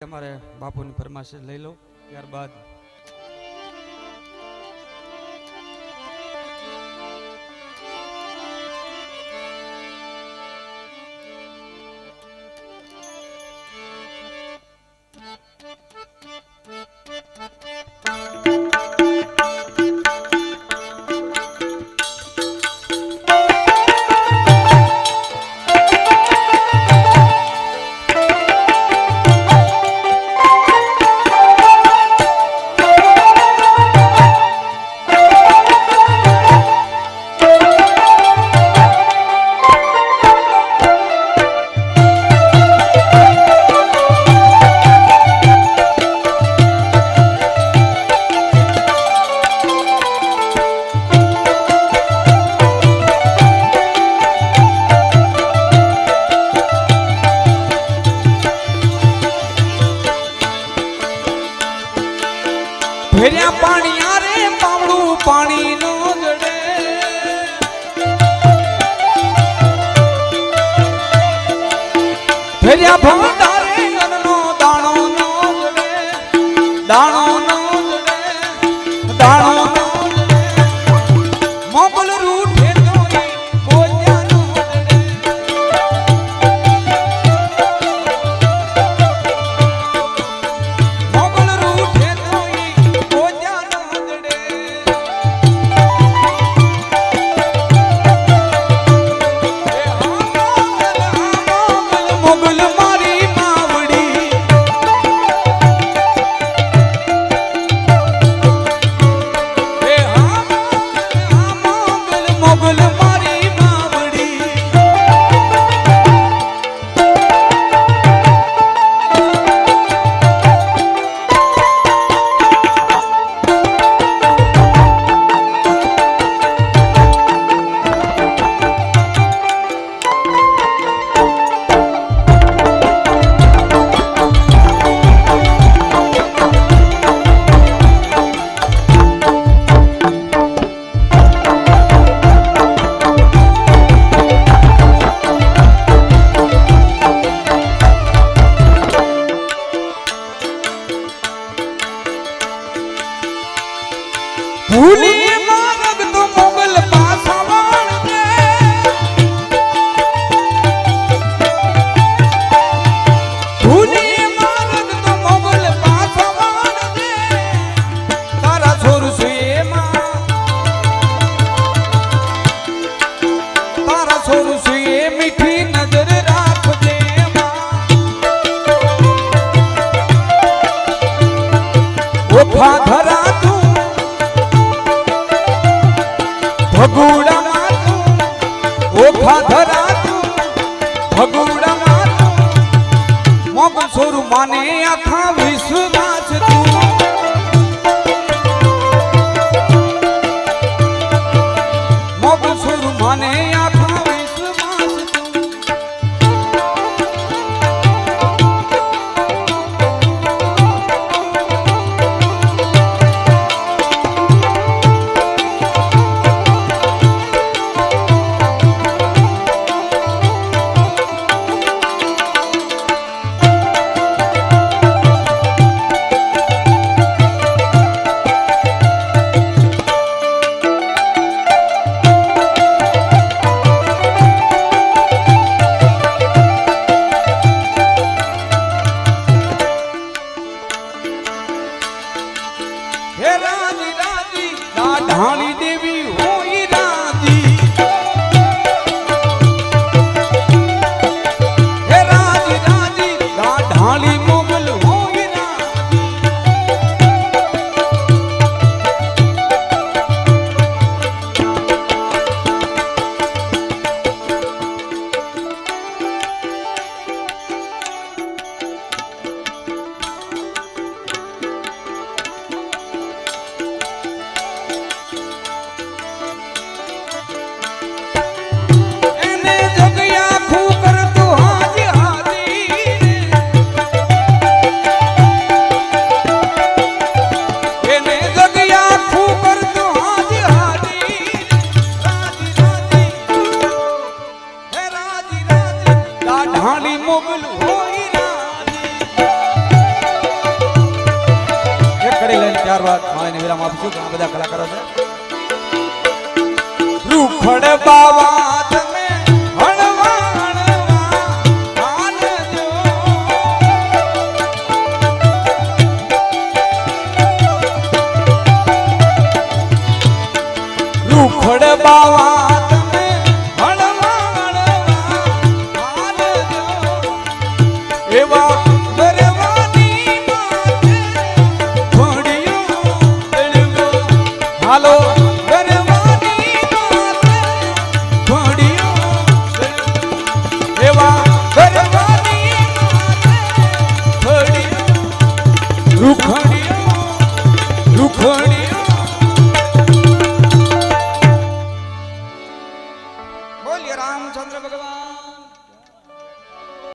તમારે બાપુની ફરમાશી લઈ લો ત્યારબાદ પાણી નો જડે. ફેર્યા ભવતા ગોખા ધરાતું ભગુડા માતું આખા વિશ્વમાં તું. હારી દેવી ત્યારબાદ માળીને વિરામ આપીશું. ઘણા બધા કલાકારો છે. રૂખડ બાવા